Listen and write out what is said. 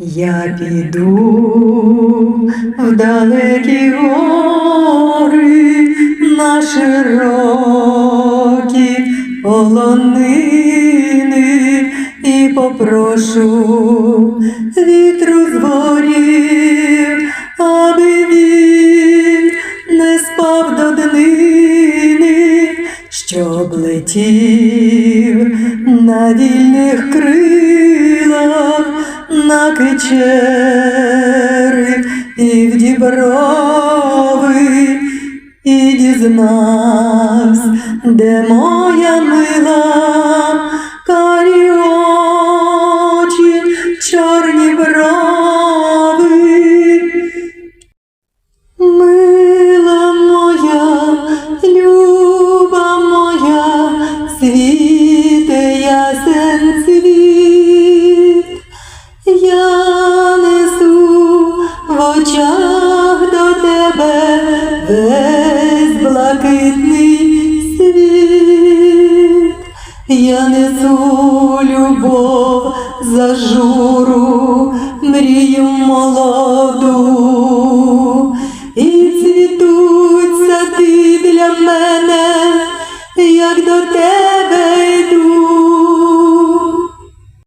Я піду в далекі гори на широкі полонини і попрошу вітру з горів, аби він не спав до днини, щоб летів на вільних крилах на кечери і в діброви, і дізнавсь, де моя мила карі очі, чорні брови. блакитний світ, я несу любов за журу, мрію молоду і цвітуть ти для мене.